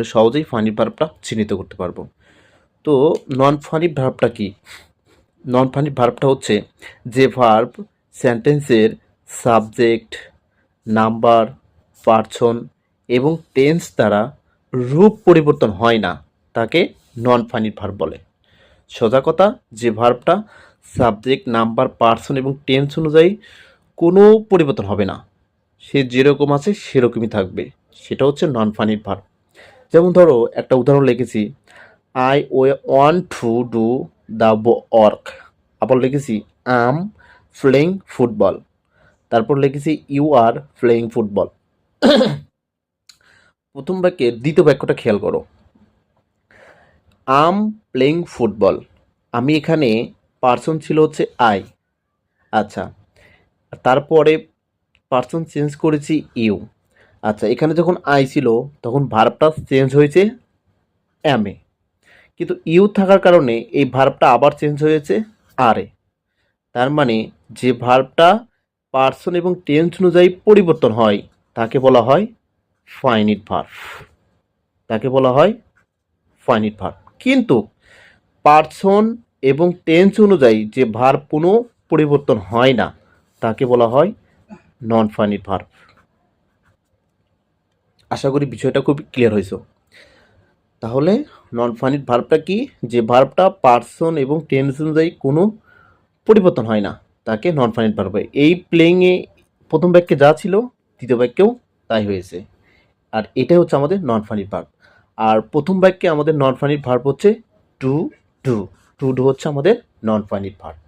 তাহলে সহজেই ফানি ভার্বটা চিহ্নিত করতে পারব। তো নন ফানি ভার্বটা কি? নন ফানি ভার্বটা হচ্ছে যে ভার্ব সেন্টেন্সের সাবজেক্ট নাম্বার পার্সন এবং টেন্স দ্বারা রূপ পরিবর্তন হয় না, তাকে নন ফানি ভার্ব বলে। সোজা কথা, যে ভার্বটা সাবজেক্ট নাম্বার পার্সন এবং টেন্স অনুযায়ী কোনো পরিবর্তন হবে না। সে যেরকম আছে সেরকমই থাকবে। সেটা হচ্ছে নন ফানির ভার্ব যেমন ধরো, একটা উদাহরণ লিখেছি। I want to do the work আবার লিখেছি আম প্লেইং ফুটবল তারপর লিখেছি ইউ আর প্লেইং ফুটবল প্রথম বাক্যে দ্বিতীয় বাক্যটা খেয়াল করো। আম প্লেইং ফুটবল আমি এখানে পার্সন ছিল হচ্ছে আই আচ্ছা তারপরে পার্সন চেঞ্জ করেছি ইউ আচ্ছা এখানে যখন আই ছিল, তখন ভার্বটা চেঞ্জ হয়েছে অ্যামে কিন্তু ইউ থাকার কারণে এই ভার্বটা আবার চেঞ্জ হয়েছে আরে তার মানে যে ভার্বটা পার্সন এবং টেন্স অনুযায়ী পরিবর্তন হয়, তাকে বলা হয় ফাইনিট ভার্ব তাকে বলা হয় ফাইনিট ভার্ব কিন্তু পার্সন এবং টেন্স অনুযায়ী যে ভার্ব কোনো পরিবর্তন হয় না, তাকে বলা হয় নন ফাইনিট ভার্ব আশা করি বিষয়টা খুব ক্লিয়ার হয়েছে। তাহলে নন ফাইনিট ভার্বটা কি? যে ভার্বটা পার্সন এবং টেন্স অনুযায়ী কোনো পরিবর্তন হয় না, তাকে নন ফাইনিট ভার্ব হয় এই প্লেইংয়ে প্রথম বাক্যে যা ছিল, দ্বিতীয় বাক্যেও তাই হয়েছে। আর এটাই হচ্ছে আমাদের নন ফানিট ভার্ব আর প্রথম বাক্যে আমাদের নন ফানিট ভার্ব হচ্ছে টু ডু টু ডু হচ্ছে আমাদের নন ফানিট ভার্ব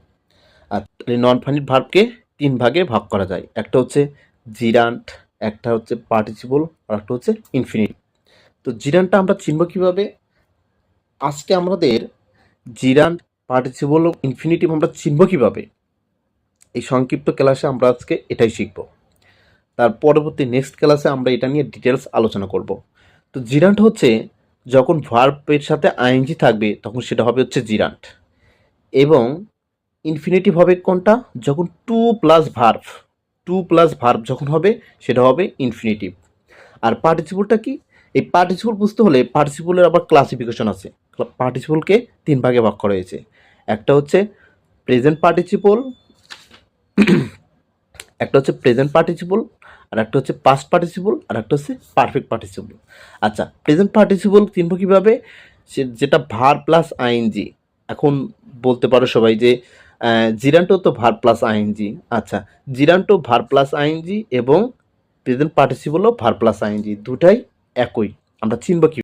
আর নন ফানিট ভার্বকে তিন ভাগে ভাগ করা যায়। একটা হচ্ছে জিরান্ট একটা হচ্ছে পার্টিসিপল আর একটা হচ্ছে ইনফিনিট তো জিরানটা আমরা চিনব কীভাবে? আজকে আমাদের জিরান পার্টিসিপল ইনফিনিটিভ আমরা চিনব কীভাবে? এই সংক্ষিপ্ত ক্লাসে আমরা আজকে এটাই শিখব। তার পরবর্তী নেক্সট ক্লাসে আমরা এটা নিয়ে ডিটেলস আলোচনা করব। তো জিরান্ট হচ্ছে যখন ভার্বের সাথে আইএনজি থাকবে, তখন সেটা হবে হচ্ছে জিরান্ট এবং ইনফিনিটিভ হবে কোনটা? যখন to plus verb to plus verb যখন হবে, সেটা হবে ইনফিনিটিভ আর পার্টিসিপলটা কি? এই পার্টিসিপল বুঝতে হলে পার্টিসিপলের আবার ক্লাসিফিকেশন আছে। পার্টিসিপলকে তিন ভাগে ভাগ করা হয়েছে। একটা হচ্ছে প্রেজেন্ট পার্টিসিপল একটা হচ্ছে প্রেজেন্ট পার্টিসিপল আর একটা হচ্ছে পাস্ট পার্টিসিপল আর একটা হচ্ছে পারফেক্ট পার্টিসিপল আচ্ছা প্রেজেন্ট পার্টিসিপল চিনব কীভাবে সে যেটা ভার প্লাস আইএনজি এখন বলতে পারো সবাই যে জিরান্টো তো ভার প্লাস আইএনজি। আচ্ছা জিরান্টো ভার প্লাস আইএনজি এবং প্রেজেন্ট পার্টিসিপলও ভার প্লাস আইএনজি, দুটাই একই। আমরা চিনব কি